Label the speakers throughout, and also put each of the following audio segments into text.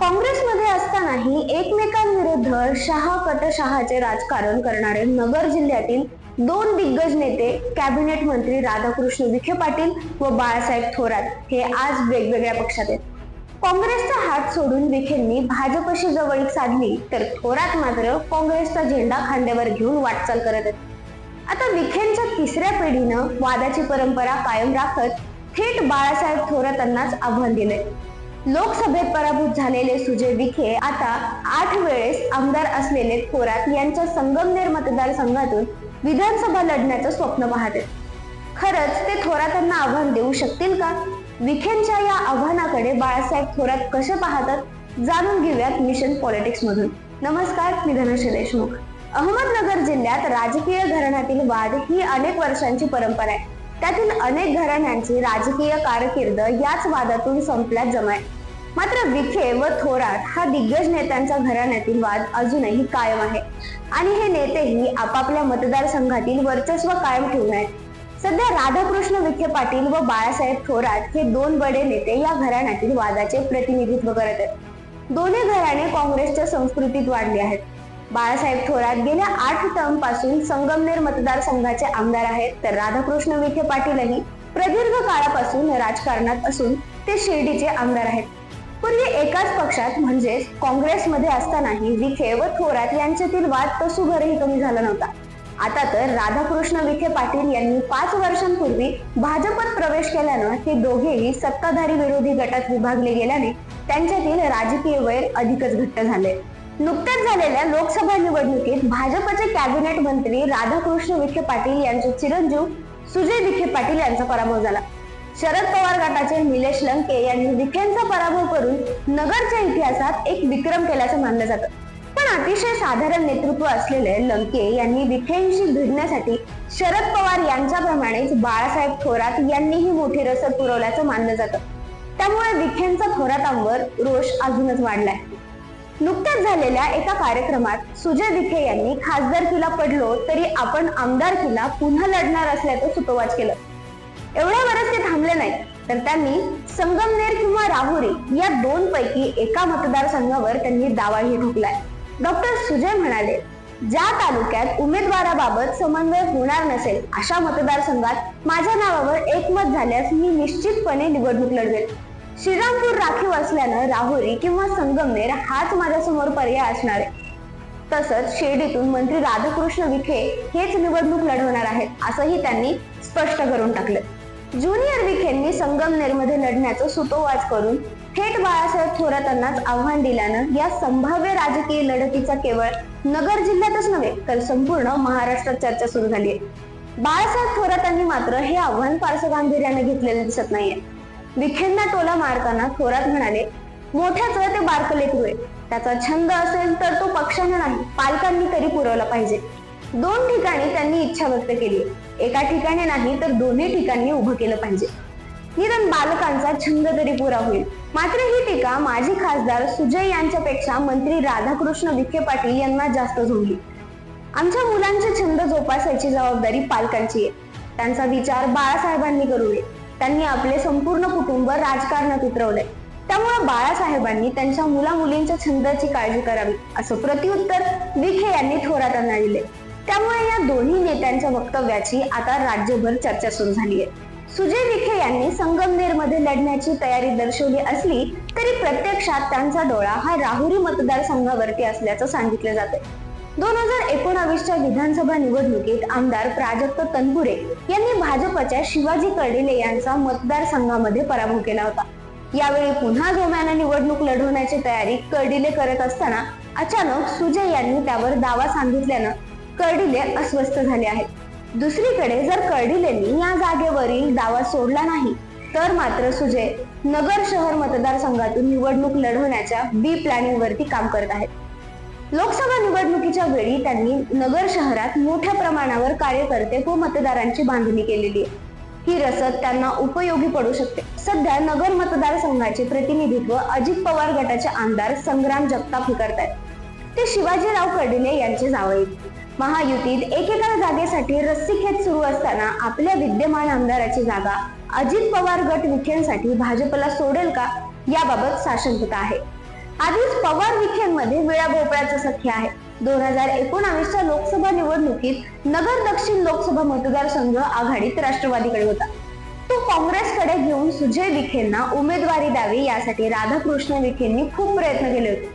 Speaker 1: काँग्रेसमध्ये असतानाही एकमेकांविरुद्ध शहा कट शहाचे राजकारण करणारे नगर जिल्ह्यातील दोन दिग्गज नेते कॅबिनेट मंत्री राधाकृष्ण विखे पाटील व बाळासाहेब थोरात हे आज वेगवेगळ्या पक्षात आहेत. काँग्रेसचा हात सोडून विखेंनी भाजपशी जवळीक साधली तर थोरात मात्र काँग्रेसचा झेंडा खांद्यावर घेऊन वाटचाल करत आहेत. आता विखेंच्या तिसऱ्या पिढीनं वादाची परंपरा कायम राखत थेट बाळासाहेब थोरातांनाच आव्हान दिले लोकसभेत पराभूत झालेले सुजय विखे आता आठ वेळेस आमदार असलेले थोरात यांच्या संगमनेर मतदारसंघातून विधानसभा लढण्याचं स्वप्न पाहते खरंच ते थोरातांना आव्हान देऊ शकतील का? विखेंच्या या आव्हानाकडे बाळासाहेब थोरात कसे पाहतात? जाणून घेऊयात मिशन पॉलिटिक्स मधून. नमस्कार मी धनश्री देशमुख. अहमदनगर जिल्ह्यात राजकीय घराण्यातील वाद ही अनेक वर्षांची परंपरा आहे. त्यातील अनेक घराण्यांची राजकीय कारकीर्द याच वादातून संपल्यात जमाय. मात्र विखे व थोरात हा दिग्गज नेत्यांचा घराण्यातील वाद अजूनही कायम आहे. आणि हे नेतेही आपापल्या मतदारसंघातील वर्चस्व कायम ठेवून आहेत. सध्या राधाकृष्ण विखे पाटील व बाळासाहेब थोरात हे दोन बडे नेते या घराण्यातील वादाचे प्रतिनिधित्व करत आहेत. दोन्ही घराणे काँग्रेसच्या संस्कृतीत वाढले आहेत. बाळासाहेब थोरात गेल्या आठ टर्मपासून संगमनेर मतदारसंघाचे आमदार आहेत. तर राधाकृष्ण विखे पाटीलही प्रदीर्घ काळापासून राजकारणात असून ते शिर्डीचे आमदार आहेत. पूर्वी एकाच पक्षात म्हणजेच काँग्रेसमध्ये असतानाही विखे व थोरात यांच्यातील वाद तसुभरही कमी झाला नव्हता. आता तर राधाकृष्ण विखे पाटील यांनी पाच वर्षांपूर्वी भाजपत प्रवेश केल्यानं हे दोघेही सत्ताधारी विरोधी गटात विभागले गेल्याने त्यांच्यातील राजकीय वैर अधिकच घट्ट झाले. नुकत्याच झालेल्या लोकसभा निवडणुकीत भाजपचे कॅबिनेट मंत्री राधाकृष्ण विखे पाटील यांचे चिरंजीव सुजय विखे पाटील यांचा पराभव झाला. शरद पवार गटाचे निलेश लंके यांनी विखेंचा पराभव करून नगरच्या इतिहासात एक विक्रम केल्याचं मानलं जातं. पण अतिशय साधारण नेतृत्व असलेले लंके यांनी विखेंशी भिडण्यासाठी शरद पवार यांच्याप्रमाणेच बाळासाहेब थोरात यांनीही मोठी रसद पुरवल्याचं मानलं जातं. त्यामुळे विखेंचा थोरातांवर रोष अजूनच वाढलाय. नुकत्याच झालेल्या एका कार्यक्रमात सुजय विखे यांनी खासदारकीला पडलो तरी आपण आमदारकीला पुन्हा लढणार असल्याचं सुतोवाच केलं. एवढ्यावरच ते थांबले नाहीत तर त्यांनी संगमनेर किंवा राहुरी या दोन पैकी एका मतदारसंघावर त्यांनी दावाही ठोकलाय. डॉक्टर सुजय म्हणाले ज्या तालुक्यात उमेदवाराबाबत समन्वय होणार नसेल अशा मतदारसंघात माझ्या नावावर एकमत झाल्यास मी निश्चितपणे निवडणूक लढवेल. श्रीरामपूर राखीव असल्यानं राहुरी किंवा संगमनेर हाच माझ्यासमोर पर्याय असणार आहे. तसंच शिर्डीतून मंत्री राधाकृष्ण विखे हेच निवडणूक लढवणार आहेत असंही त्यांनी स्पष्ट करून टाकलं. ज्युनियर विखेंनी संगमनेरमध्ये लढण्याचं सुतोवाच करून थेट बाळासाहेब थोरातांनाच आव्हान दिल्यानं या संभाव्य राजकीय लढतीचा केवळ नगर जिल्ह्यातच नव्हे तर संपूर्ण महाराष्ट्रात चर्चा सुरू झाली आहे. बाळासाहेब थोरातांनी मात्र हे आव्हान फारसं गांभीर्याने घेतलेलं दिसत नाहीये. विखेंना टोला मारताना थोरात म्हणाले मोठ्याच ते बारकले लेकरू त्याचा छंद असेल तर तो पक्षाने नाही पालकांनी तरी पुरवला पाहिजे. दोन ठिकाणी त्यांनी इच्छा व्यक्त केली. एका ठिकाणी नाही तर दोन्ही ठिकाणी उभं केलं पाहिजे. निदान बालकांचा छंद तरी पुरा होईल. मात्र ही टीका माजी खासदार सुजय यांच्यापेक्षा मंत्री राधाकृष्ण विखे पाटील यांना जास्त झोडली आमच्या मुलांचे छंद जोपासायची जबाबदारी पालकांची आहे. त्यांचा विचार बाळासाहेबांनी करू नये. त्यांनी आपले संपूर्ण कुटुंब राजकारणात उतरवले त्यामुळे बाळासाहेबांनी त्यांच्या मुला मुलींच्या छंदाची काळजी करावी असं प्रत्युत्तर विखे यांनी थोरातांना दिले. त्यामुळे या दोन्ही नेत्यांच्या वक्तव्याची आता राज्यभर चर्चा सुरू झाली आहे सुजय विखे यांनी संगमनेरमध्ये लढण्याची तयारी दर्शवली असली तरी प्रत्यक्षात त्यांचा डोळा हा राहुरी मतदारसंघावरती असल्याचं सांगितलं जाते दोन हजार एकोणावीसच्या विधानसभा निवडणुकीत आमदार प्राजक्त तनपुरे यांनी भाजपच्या शिवाजी कर्डिले यांचा मतदारसंघामध्ये पराभव केला होता. यावेळी पुन्हा जोम्यानं निवडणूक लढवण्याची तयारी कर्डिले करत असताना अचानक सुजय यांनी त्यावर दावा सांगितल्यानं कर्डिले अस्वस्थ झाले आहेत. दुसरीकडे जर कर्डिलेंनी या जागेवरील दावा सोडला नाही तर मात्र सुजय नगर शहर मतदारसंघातून निवडणूक लढवण्याच्या बी प्लॅनिंग वरती काम करत आहेत. लोकसभा निवडणुकीच्या वेळी त्यांनी नगर शहरात मोठ्या प्रमाणावर कार्यकर्ते व मतदारांची बांधणी केलेली. आहे ही रसद त्यांना उपयोगी पडू शकते. सध्या नगर मतदारसंघाचे प्रतिनिधित्व अजित पवार गटाचे आमदार संग्राम जगताप हे करतायत. ते शिवाजीराव कर्डिले यांचे जावई महायुतीत एकेका जागेसाठी रस्सीखेच सुरू असताना आपल्या विद्यमान आमदाराची जागा अजित पवार गट विखेंसाठी भाजपला सोडेल का? याबाबत साशंकता आहे. आधीच पवार विखेंमध्ये विळा भोपळ्याचं सख्य आहे. दोन हजार एकोणावीसच्या लोकसभा निवडणुकीत नगर दक्षिण लोकसभा मतदारसंघ आघाडीत राष्ट्रवादीकडे होता. तो काँग्रेसकडे घेऊन सुजय विखेंना उमेदवारी द्यावी यासाठी राधाकृष्ण विखेंनी खूप प्रयत्न केले होते.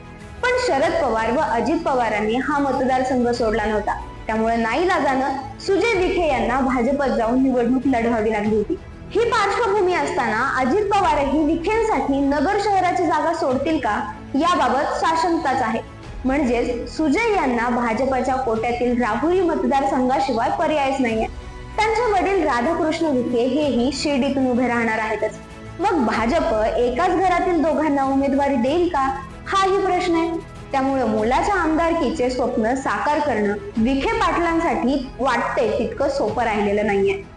Speaker 1: पण शरद पवार व अजित पवारांनी हा मतदारसंघ सोडला नव्हता. त्यामुळे नाईलाजानं सुजय विखे यांना भाजपत जाऊन निवडणूक लढवावी लागली होती. ही पार्श्वभूमी असताना अजित पवारही विखेंसाठी नगर शहराची जागा सोडतील का? याबाबत साशंकताच आहे. म्हणजेच सुजय यांना भाजपच्या कोट्यातील राहुरी मतदारसंघाशिवाय पर्यायच नाहीये. त्यांचे वडील राधाकृष्ण विखे हेही शिर्डीतून उभे राहणार आहेतच. मग भाजप एकाच घरातील दोघांना उमेदवारी देईल का? हाही प्रश्न आहे. त्यामुळे मुलाच्या आमदारकीचे स्वप्न साकार करणं विखे पाटलांसाठी वाटते तितकं सोपं राहिलेलं नाहीये.